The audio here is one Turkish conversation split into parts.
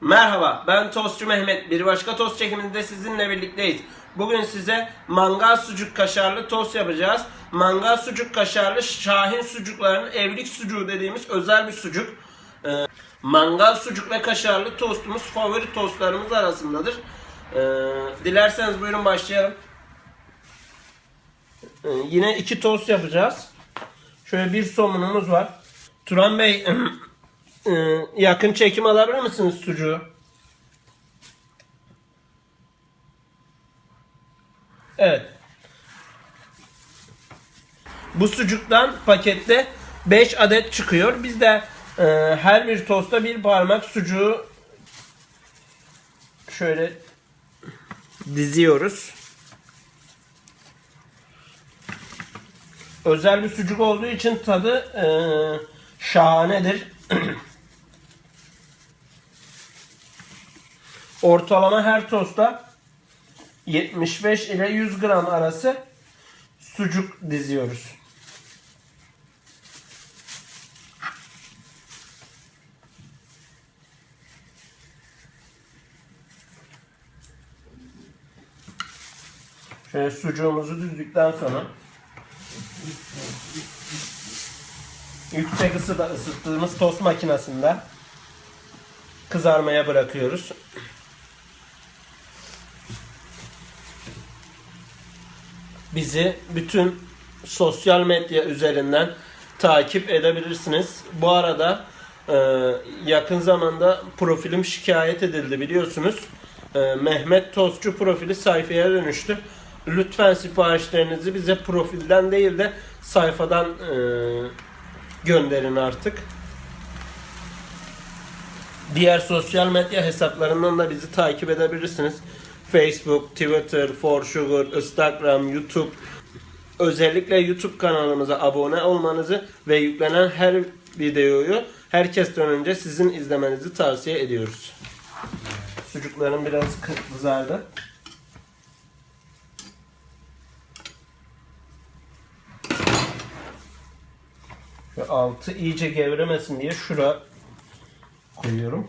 Merhaba, ben Tostçu Mehmet. Bir başka tost çekiminde sizinle birlikteyiz. Bugün size mangal sucuk kaşarlı tost yapacağız. Mangal sucuk kaşarlı Şahin sucuklarının evlilik sucuğu dediğimiz özel bir sucuk. Ee, mangal sucuk ve kaşarlı tostumuz favori tostlarımız arasındadır. Ee, dilerseniz buyurun başlayalım. Ee, yine iki tost yapacağız. Şöyle bir somunumuz var. Turan Bey Ee, yakın çekim alabilir misiniz sucuğu? Evet. Bu sucuktan pakette 5 adet çıkıyor. Biz de e, her bir tosta bir parmak sucuğu şöyle diziyoruz. Özel bir sucuk olduğu için tadı e, şahanedir. Ortalama her tosta 75 ile 100 gram arası sucuk diziyoruz. Şöyle sucuğumuzu düzdükten sonra yüksek ısıda ısıttığımız tost makinesinde kızarmaya bırakıyoruz. Bizi bütün sosyal medya üzerinden takip edebilirsiniz. Bu arada e, yakın zamanda profilim şikayet edildi biliyorsunuz. E, Mehmet Tostçu profili sayfaya dönüştü. Lütfen siparişlerinizi bize profilden değil de sayfadan e, gönderin artık. Diğer sosyal medya hesaplarından da bizi takip edebilirsiniz. Facebook, Twitter, Forsugar, Instagram, YouTube. Özellikle YouTube kanalımıza abone olmanızı ve yüklenen her videoyu herkesten önce sizin izlemenizi tavsiye ediyoruz. Sucuklarım biraz kızardı. Ve altı iyice gevremesin diye şura koyuyorum.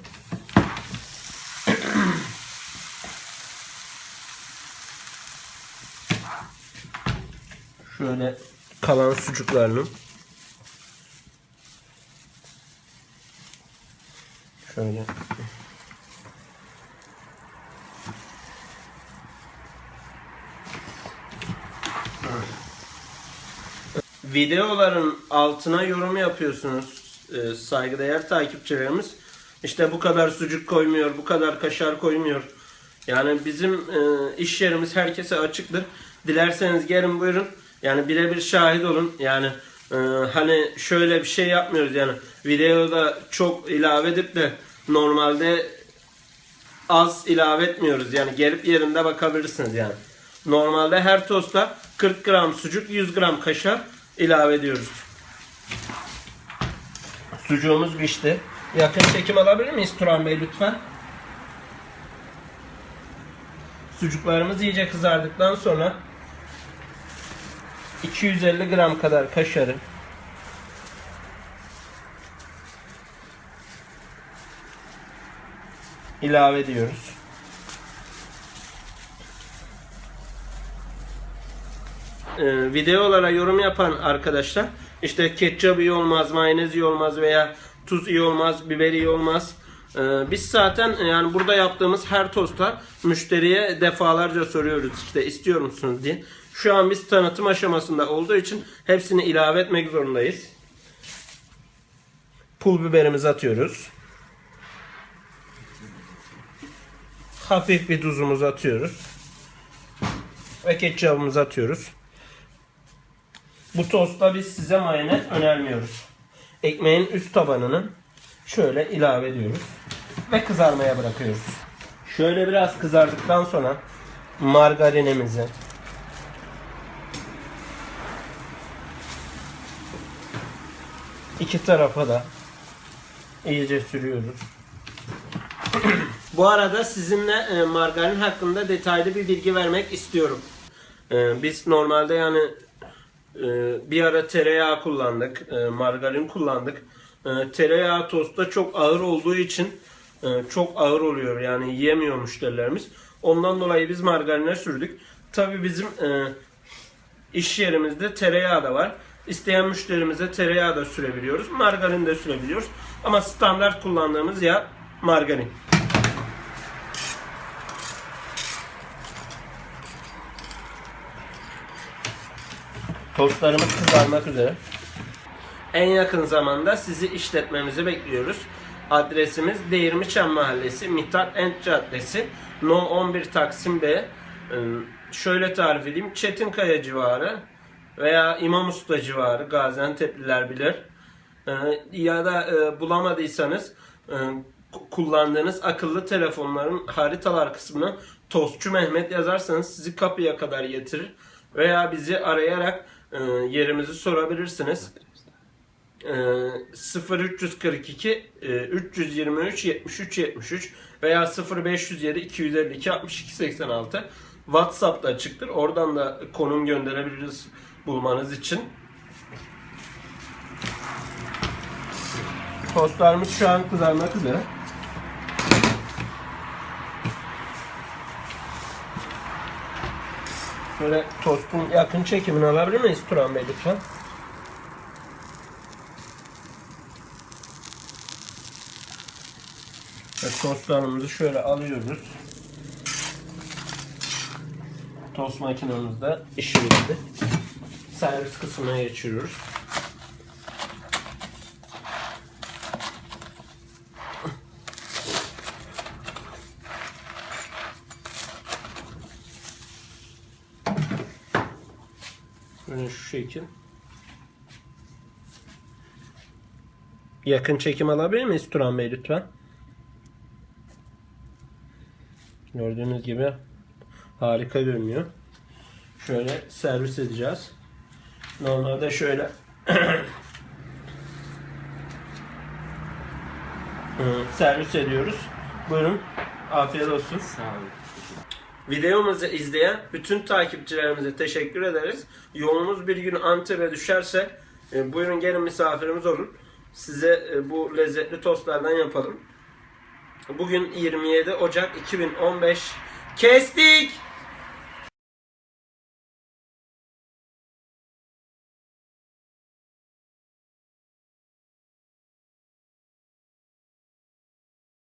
Şöyle kalan sucuklarını şöyle videoların altına yorum yapıyorsunuz e, saygıdeğer takipçilerimiz. İşte bu kadar sucuk koymuyor, bu kadar kaşar koymuyor. Yani bizim e, iş yerimiz herkese açıktır. Dilerseniz gelin buyurun. Yani birebir şahit olun. Yani e, hani şöyle bir şey yapmıyoruz yani videoda çok ilave edip de normalde az ilave etmiyoruz. Yani gelip yerinde bakabilirsiniz yani. Normalde her tosta 40 gram sucuk, 100 gram kaşar ilave ediyoruz. Sucuğumuz pişti. Yakın çekim alabilir miyiz Turan Bey lütfen? Sucuklarımız iyice kızardıktan sonra 250 gram kadar kaşarı ilave ediyoruz. Ee, videolara yorum yapan arkadaşlar işte ketçap iyi olmaz, mayonez iyi olmaz veya tuz iyi olmaz, biber iyi olmaz. Ee, biz zaten yani burada yaptığımız her tosta müşteriye defalarca soruyoruz işte istiyor musunuz diye. Şu an biz tanıtım aşamasında olduğu için hepsini ilave etmek zorundayız. Pul biberimizi atıyoruz. Hafif bir tuzumuzu atıyoruz. Ve ketçapımızı atıyoruz. Bu tostta biz size mayonez önermiyoruz. Ekmeğin üst tabanını şöyle ilave ediyoruz. Ve kızarmaya bırakıyoruz. Şöyle biraz kızardıktan sonra margarinimizi iki tarafa da iyice sürüyoruz. Bu arada sizinle e, margarin hakkında detaylı bir bilgi vermek istiyorum. E, biz normalde yani e, bir ara tereyağı kullandık, margarin kullandık. E, tereyağı tostta çok ağır olduğu için e, çok ağır oluyor yani yiyemiyor müşterilerimiz. Ondan dolayı biz margarine sürdük. Tabi bizim e, iş yerimizde tereyağı da var. İsteyen müşterimize tereyağı da sürebiliyoruz. Margarin de sürebiliyoruz. Ama standart kullandığımız yağ margarin. Tostlarımız kızarmak üzere. En yakın zamanda sizi işletmemizi bekliyoruz. Adresimiz Değirmiçam Mahallesi, Mithat Ent Caddesi, No 11 Taksim B. Ee, Şöyle tarif edeyim. Çetinkaya civarı veya İmam Usta civarı Gaziantep'liler bilir. Ee, Ya da e, bulamadıysanız e, ku- kullandığınız akıllı telefonların haritalar kısmına Tostçu Mehmet yazarsanız sizi kapıya kadar getirir. Veya bizi arayarak e, yerimizi sorabilirsiniz. Ee, 0342 e, 323 73 73 veya 0507 252 62 86 WhatsApp'ta açıktır. Oradan da konum gönderebiliriz bulmanız için. Tostlarımız şu an kızarmak üzere. Şöyle tostun yakın çekimini alabilir miyiz Turan Bey lütfen? Ve tostlarımızı şöyle alıyoruz. Tost makinemizde işi bitti. Servis kısmına geçiyoruz. Böyle şu şekil. Yakın çekim alabilir miyiz Turan Bey lütfen? Gördüğünüz gibi harika görünüyor. Şöyle servis edeceğiz. Normalde şöyle servis ediyoruz. Buyurun. Afiyet olsun. Sağ olun. Videomuzu izleyen bütün takipçilerimize teşekkür ederiz. Yolunuz bir gün Antep'e düşerse e, buyurun gelin misafirimiz olun. Size e, bu lezzetli tostlardan yapalım. Bugün 27 Ocak 2015. Kestik!